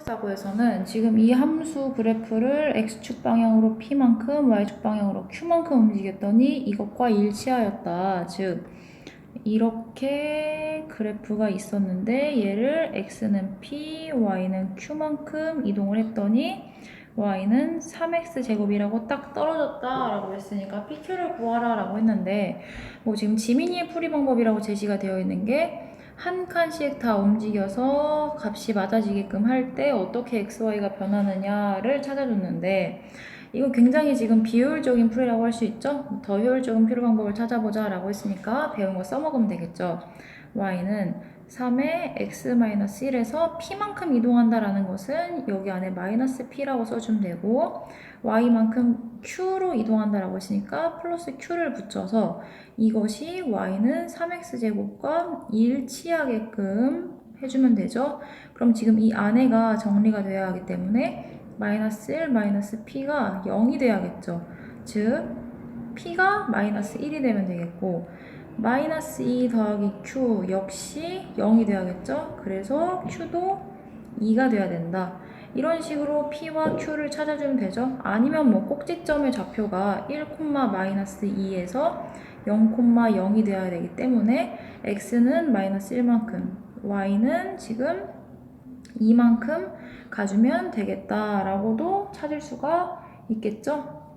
사고에서는 지금 이 함수 그래프를 x축 방향으로 p만큼 y축 방향으로 q만큼 움직였더니 이것과 일치하였다. 즉 이렇게 그래프가 있었는데 얘를 x는 p, y는 q만큼 이동을 했더니 y는 3x 제곱이라고 딱 떨어졌다라고 했으니까 pq를 구하라라고 했는데 뭐 지금 지민이의 풀이 방법이라고 제시가 되어 있는 게 한 칸씩 다 움직여서 값이 맞아지게끔 할 때 어떻게 xy가 변하느냐를 찾아줬는데 이거 굉장히 지금 비효율적인 풀이라고 할 수 있죠? 더 효율적인 풀이 방법을 찾아보자 라고 했으니까 배운 거 써먹으면 되겠죠. y는 3의 x-1에서 p만큼 이동한다라는 것은 여기 안에 마이너스 p라고 써주면 되고 y만큼 q로 이동한다라고 했으니까 플러스 q를 붙여서 이것이 y는 3x제곱과 일치하게끔 해주면 되죠. 그럼 지금 이 안에가 정리가 돼야 하기 때문에 마이너스 1, 마이너스 p가 0이 돼야겠죠. 즉 p가 마이너스 1이 되면 되겠고 마이너스 2 더하기 q 역시 0이 돼야겠죠. 그래서 q도 2가 돼야 된다. 이런 식으로 p와 q를 찾아주면 되죠. 아니면 뭐 꼭지점의 좌표가 1, 마이너스 2에서 0,0이 되어야 되기 때문에 x는 마이너스 1만큼, y는 지금 2만큼 가주면 되겠다라고도 찾을 수가 있겠죠.